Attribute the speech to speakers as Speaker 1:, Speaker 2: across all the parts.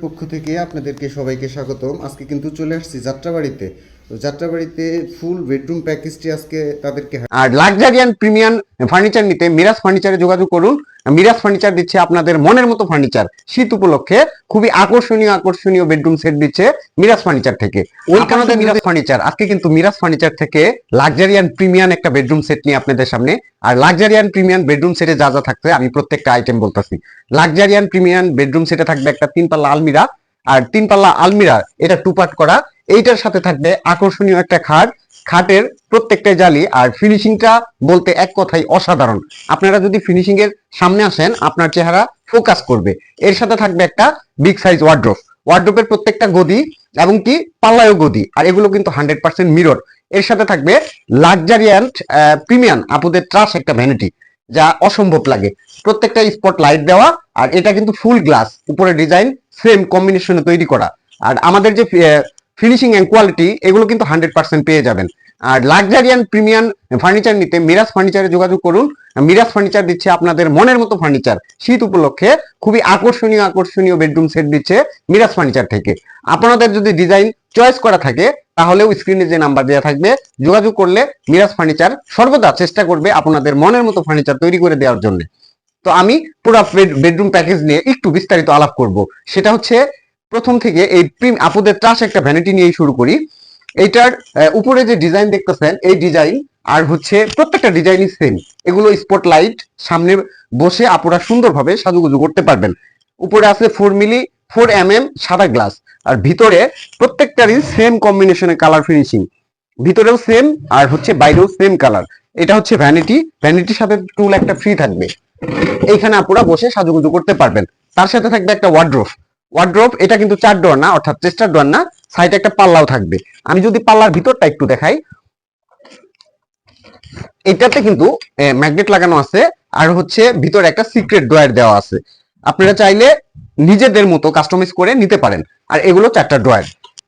Speaker 1: পক্ষ থেকে আপনাদেরকে সবাইকে স্বাগতম। আজকে কিন্তু চলে আসছি যাত্রাবাড়িতে। তো যাত্রাবাড়িতে ফুল বেডরুম প্যাকেজটি আজকে তাদেরকে
Speaker 2: আর লাক্সারিয়ান প্রিমিয়াম ফার্নিচার নিতে মিরাজ ফার্নিচারে যোগাযোগ করুন। মিরাজ ফার্নিচার দিচ্ছে আপনাদের মনের মতো ফার্নিচার। শীত উপলক্ষে খুবই আকর্ষণীয় আকর্ষণীয় বেডরুম সেট দিচ্ছে মিরাজ ফার্নিচার থেকে। Welcome to Miraj furniture. আজকে কিন্তু মিরাজ ফার্নিচার থেকে লাক্সারিয়ান প্রিমিয়াম একটা বেডরুম সেট নিয়ে আপনাদের সামনে। আর লাক্সারিয়ান প্রিমিয়াম বেডরুম সেটে যা যা থাকছে আমি প্রত্যেকটা আইটেম বলতেছি। লাক্সারিয়ান প্রিমিয়াম বেডরুম সেটে থাকবে একটা তিন পাল্লা আলমিরা। আর তিন পাল্লা আলমিরা এটা টু পার্ট করা। এইটার সাথে থাকবে আকর্ষণীয় একটা খাট। খাটের প্রত্যেকটা জালি আর ফিনিশিংটা বলতে এক কথাই অসাধারণ। আপনারা যদি ফিনিশিং এর সামনে আসেন, আপনার চেহারা ফোকাস করবে। এর সাথে থাকবে একটা বিগ সাইজ ওয়ার্ড্রোপ ওয়ার্ড্রোপের প্রত্যেকটা গদি এবং কি পাল্লায়ও গদি, আর এগুলো কিন্তু হান্ড্রেড পার্সেন্ট মিরর এর সাথে থাকবে লাক্সারিয়ান প্রিমিয়াম আপুদের ট্রাস একটা ভ্যানিটি যা অসম্ভব লাগে। প্রত্যেকটা স্পট লাইট দেওয়া, আর এটা কিন্তু ফুল গ্লাস উপরে ডিজাইন সেম কম্বিনেশনে তৈরি করা। আর আমাদের যে ফিনিশিং এন্ড কোয়ালিটি এগুলো কিন্তু হান্ড্রেড পার্সেন্ট পেয়ে যাবেন। আর লাক্সারিয়ান প্রিমিয়াম ফার্নিচার নিতে মিরাজ ফার্নিচারে যোগাযোগ করুন। মিরাজ ফার্নিচার দিচ্ছে আপনাদের মনের মতো ফার্নিচার শীত উপলক্ষে খুবই আকর্ষণীয় আকর্ষণীয় বেডরুম সেট দিচ্ছে মিরাজ ফার্নিচার থেকে। আপনাদের যদি ডিজাইন চয়েস করা থাকে, তাহলেও স্ক্রিনে যে নাম্বার দেওয়া থাকবে, যোগাযোগ করলে মিরাজ ফার্নিচার সর্বদা চেষ্টা করবে আপনাদের মনের মতো ফার্নিচার তৈরি করে দেওয়ার জন্য। তো আমি পুরো বেডরুম প্যাকেজ নিয়ে একটু বিস্তারিত আলাপ করব। সেটা হচ্ছে প্রথম থেকে এই প্রিম আপুদের ট্রাস একটা ভ্যানিটি নিয়েই শুরু করি। এইটার উপরে যে ডিজাইন দেখতেছেন, এই ডিজাইন আর হচ্ছে প্রত্যেকটা ডিজাইনই সেম এগুলো স্পট লাইট সামনে বসে আপুরা সুন্দরভাবে সাজুগুজু করতে পারবেন। উপরে আছে four milli four M M সাদা গ্লাস আর ভিতরে প্রত্যেকটারই সেম কম্বিনেশনের কালার ফিনিশিং ভিতরেও সেম আর হচ্ছে বাইরেও সেম কালার এটা হচ্ছে ভ্যানিটি ভ্যানিটির সাথে টুল একটা ফ্রি থাকবে। এইখানে আপুরা বসে সাজুগুজু করতে পারবেন। তার সাথে থাকবে একটা ওয়ার্ড্রোপ ওয়ার্ড্রোপ এটা কিন্তু চার ডোর না, অর্থাৎ চেস্টার ডোর না সাইডে একটা পাল্লাও থাকবে। আমি যদি পাল্লার ভিতরটা একটু দেখাই, এটাতে কিন্তু ম্যাগনেট লাগানো আছে, আর হচ্ছে ভিতরে একটা সিক্রেট ড্রয়ার দেওয়া আছে। আপনারা চাইলে নিজেদের মতো কাস্টমাইজ করে নিতে পারেন। আর এগুলো চারটা ড্রয়ার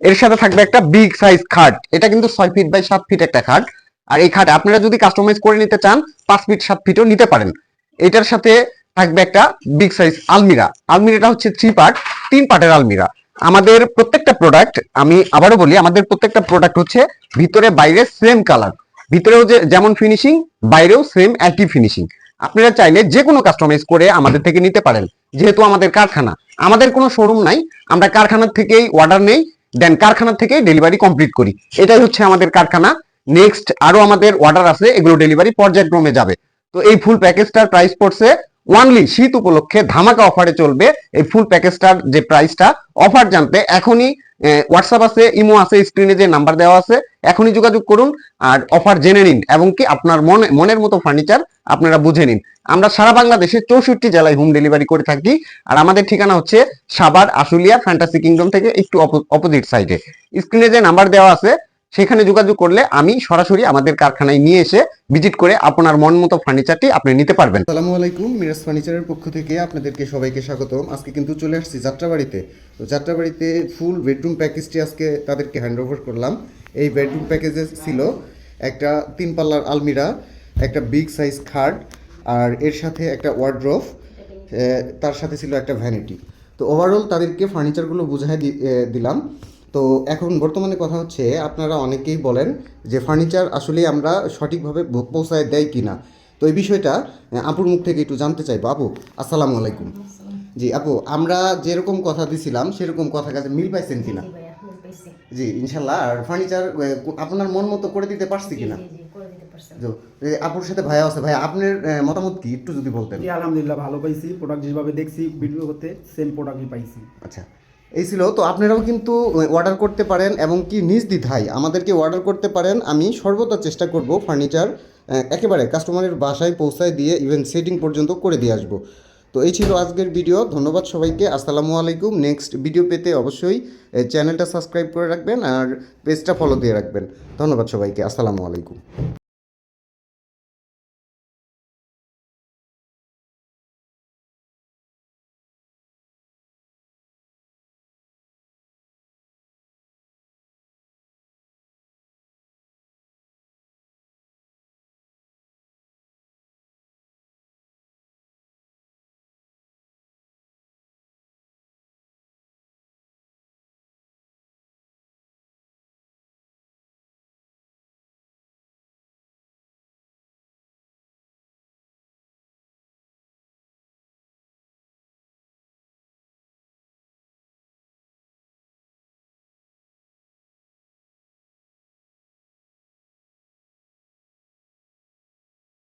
Speaker 2: এর সাথে থাকবে একটা বিগ সাইজ খাট। এটা কিন্তু ছয় ফিট বাই সাত ফিট একটা খাট। আর এই খাট আপনারা যদি কাস্টমাইজ করে নিতে চান, পাঁচ ফিট সাত ফিটও নিতে পারেন। এটার সাথে থাকবে একটা বিগ সাইজ আলমিরা। আলমিরাটা হচ্ছে থ্রি পার্ট তিন পার্টের আলমিরা। আমাদের প্রত্যেকটা প্রোডাক্ট আমি আবারও বলি, আমাদের প্রত্যেকটা প্রোডাক্ট হচ্ছে ভিতরে বাইরে সেম কালার ভিতরেও যে, যেমন ফিনিশিং বাইরেও সেম একই ফিনিশিং আপনারা চাইলে যে কোনো কাস্টমাইজ করে আমাদের থেকে নিতে পারেন, যেহেতু আমাদের কারখানা। আমাদের কোনো শোরুম নাই, আমরা কারখানার থেকেই অর্ডার নেই দেন কারখানার থেকেই ডেলিভারি কমপ্লিট করি। এটাই হচ্ছে আমাদের কারখানা। নেক্সট আরও আমাদের অর্ডার আছে, এগুলো ডেলিভারি পর্যায়ক্রমে যাবে। তো এই ফুল প্যাকেজটার প্রাইস পড়ছে ওয়ানলি শীত উপলক্ষে ধামাকা অফারে চলবে এই ফুল প্যাকেজটার যে প্রাইসটা অফার জানতে এখনই হোয়াটসঅ্যাপ আছে ইমো আছে স্ক্রিনে যে নাম্বার দেওয়া আছে, এখনই যোগাযোগ করুন আর অফার জেনে নিন এবং কি আপনার মনে, মনের মতো ফার্নিচার আপনারা বুঝে নিন। আমরা সারা বাংলাদেশে চৌষট্টি জেলায় হোম ডেলিভারি করে থাকি আর আমাদের ঠিকানা হচ্ছে সাবার আশুলিয়া ফ্যান্টাসি কিংডম থেকে একটু অপোজিট সাইডে স্ক্রিনে যে নাম্বার দেওয়া আছে সেখানে যোগাযোগ করলে আমি সরাসরি আমাদের কারখানায় নিয়ে এসে ভিজিট করে আপনার মন মতো ফার্নিচারটি আপনি নিতে পারবেন।
Speaker 1: সালামু আলাইকুম, মিরাজ ফার্নিচারের পক্ষ থেকে আপনাদেরকে সবাইকে স্বাগতম। আজকে কিন্তু চলে আসছি যাত্রাবাড়িতে। তো যাত্রাবাড়িতে ফুল বেডরুম প্যাকেজটি আজকে তাদেরকে হ্যান্ড ওভার করলাম। এই বেডরুম প্যাকেজে ছিল একটা তিন পাল্লার আলমিরা, একটা বিগ সাইজ খাট, আর এর সাথে একটা ওয়ার্ড্রফ তার সাথে ছিল একটা ভ্যানিটি তো ওভারঅল তাদেরকে ফার্নিচারগুলো বুঝাই দিলাম। তো এখন বর্তমানে কথা হচ্ছে আপনারা অনেকেই বলেন যে ফার্নিচার আসলে আমরা সঠিকভাবে পৌঁছায় দেয় কি না তো এই বিষয়টা আপুর মুখ থেকে একটু জানতে চাইব। আপু আসসালামু আলাইকুম। জি আপু আমরা যেরকম কথা দিছিলাম সেরকম কথা কাছে মিল পাইছেন কিনা?
Speaker 3: জি
Speaker 1: ইনশাল্লাহ আর ফার্নিচার আপনার মন মতো করে দিতে পারছি কিনা?
Speaker 3: জি, জি, করে দিতে পারছেন।
Speaker 1: তো, এ, আপুর সাথে ভাইয়া আছে। ভাই আপনার মতামত কি? একটু যদি বলতেন।
Speaker 4: আলহামদুলিল্লাহ ভালো পাইছি। প্রোডাক্ট যেভাবে দেখছি ভিডিও করতে সেম প্রোডাক্টই পাইছি।
Speaker 1: আচ্ছা। এই ছিল। তো আপনারাও কিন্তু অর্ডার করতে পারেন এবং কি নিজ দ্বিধায় আমাদেরকে অর্ডার করতে পারেন, আমি সর্বদা চেষ্টা করব ফার্নিচার একেবারে কাস্টমারের বাসায় পৌঁছায় দিয়ে ইভেন সেটিং পর্যন্ত করে দিয়ে আসব। তো এই ছিল আজকের ভিডিও ধন্যবাদ সবাইকে, আসসালামু আলাইকুম নেক্সট ভিডিও পেতে অবশ্যই চ্যানেলটা সাবস্ক্রাইব করে রাখবেন আর পেজটা ফলো দিয়ে রাখবেন। ধন্যবাদ সবাইকে, আসসালামু আলাইকুম।